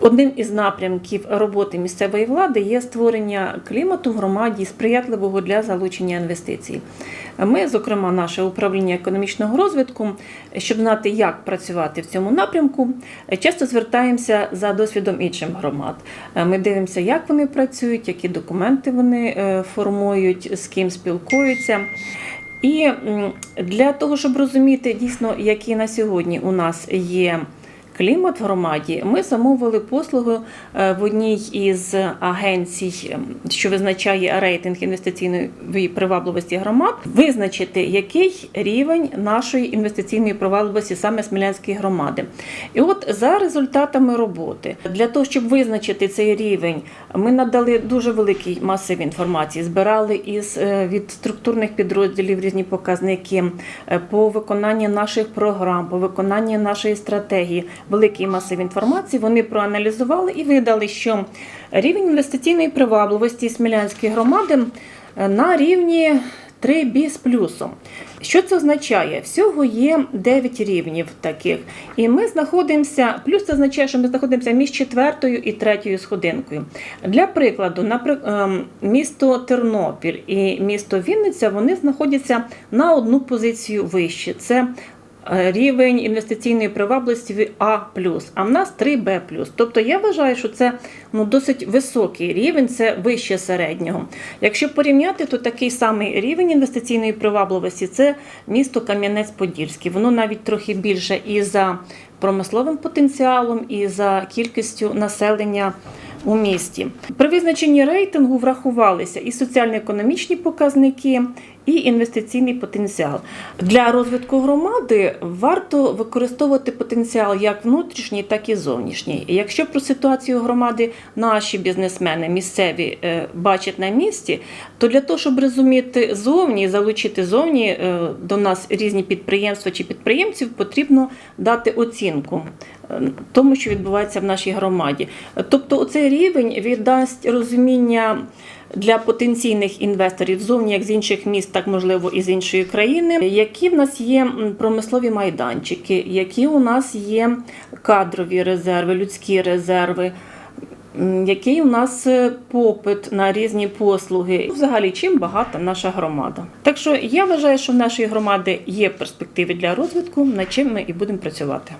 Одним із напрямків роботи місцевої влади є створення клімату в громаді сприятливого для залучення інвестицій. Ми, зокрема, наше управління економічного розвитку, щоб знати, як працювати в цьому напрямку, часто звертаємося за досвідом інших громад. Ми дивимося, як вони працюють, які документи вони е, формують, з ким спілкуються. І для того, щоб розуміти дійсно, який на сьогодні у нас є клімат в громаді, ми замовили послугу е, в одній із агенцій, ем, що визначає рейтинг інвестиційної привабливості громад, визначити, який рівень нашої інвестиційної привабливості саме Смілянської громади. І от за результатами роботи, для того, щоб визначити цей рівень, ми надали дуже великий масив інформації, збирали із е, від структурних підрозділів різні показники е, по виконанні наших програм, по виконанні нашої стратегії. Великий масив інформації вони проаналізували і видали, що рівень інвестиційної привабливості Смілянської громади е, на рівні 3 бі з плюсом. Що це означає? Всього є 9 рівнів таких. І ми знаходимося, плюс це означає, що ми знаходимося між четвертою і третьою сходинкою. Для прикладу, ем, місто Тернопіль і місто Вінниця вони знаходяться на одну позицію вище. Це рівень інвестиційної привабливості А+, а в нас 3Б+. Тобто я вважаю, що це ну, досить високий рівень, це вище середнього. Якщо порівняти, то такий самий рівень інвестиційної привабливості це місто Кам'янець-Подільський. Воно навіть трохи більше і за промисловим потенціалом, і за кількістю населення у місті. При визначенні рейтингу врахувалися і соціально-економічні показники, і інвестиційний потенціал. Для розвитку громади варто використовувати потенціал як внутрішній, так і зовнішній. Якщо про ситуацію громади наші бізнесмени місцеві е, бачать на місці, то для того, щоб розуміти зовні залучити зовні е, до нас різні підприємства чи підприємців, потрібно дати оцінку тому, що відбувається в нашій громаді. Тобто, цей рівень віддасть розуміння для потенційних інвесторів зовні, як з інших міст, так можливо і з іншої країни, які в нас є промислові майданчики, які у нас є кадрові резерви, людські резерви. Який у нас е, попит на різні послуги, взагалі чим багата наша громада? Так що я вважаю, що в нашої громади є перспективи для розвитку, над чим ми і будемо працювати.